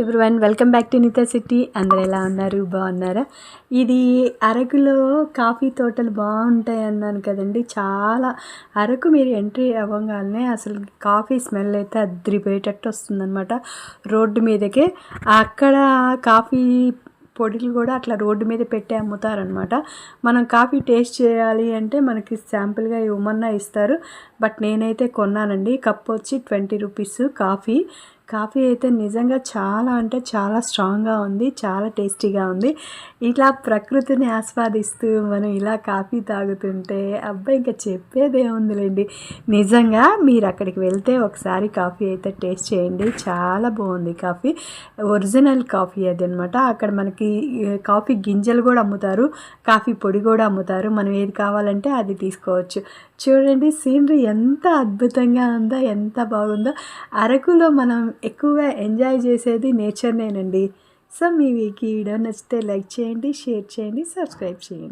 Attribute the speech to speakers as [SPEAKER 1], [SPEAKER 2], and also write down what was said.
[SPEAKER 1] Everyone welcome back to Nita city అందరు ఎలా ఉన్నారు? బాగున్నారా? ఇది అరకులో కాఫీ తోటలు బాగుంటాయి అన్నాను కదండి. చాలా అరకు మీరు ఎంట్రీ అవ్వగానే అసలు కాఫీ స్మెల్ అయితే అద్రిపోయేటట్టు వస్తుందన్నమాట. రోడ్డు మీదకే అక్కడ కాఫీ పొడిలు కూడా అట్లా రోడ్డు మీద పెట్టి అమ్ముతారనమాట మనం కాఫీ టేస్ట్ చేయాలి అంటే మనకి శాంపుల్గా ఇవ్వమన్నా ఇస్తారు. బట్ నేనైతే కొన్నానండి. కప్ వచ్చి ట్వంటీ రూపీస్ కాఫీ. కాఫీ అయితే నిజంగా చాలా అంటే చాలా స్ట్రాంగ్గా ఉంది చాలా టేస్టీగా ఉంది. ఇట్లా ప్రకృతిని ఆస్వాదిస్తూ మనం ఇలా కాఫీ తాగుతుంటే అబ్బాయి ఇంకా చెప్పేదే ఉందిలేండి. నిజంగా మీరు అక్కడికి వెళ్తే ఒకసారి కాఫీ అయితే టేస్ట్ చేయండి. చాలా బాగుంది కాఫీ. ఒరిజినల్ కాఫీ అది అనమాట అక్కడ మనకి కాఫీ గింజలు కూడా అమ్ముతారు కాఫీ పొడి కూడా అమ్ముతారు. మనం ఏది కావాలంటే అది తీసుకోవచ్చు. చూడండి సీనరీ ఎంత అద్భుతంగా ఉందో ఎంత బాగుందో. అరకులో మనం ఎక్కువగా ఎంజాయ్ చేసేది నేచర్నేనండి సో మీ వీకి వీడియో నచ్చితే లైక్ చేయండి షేర్ చేయండి సబ్స్క్రైబ్ చేయండి.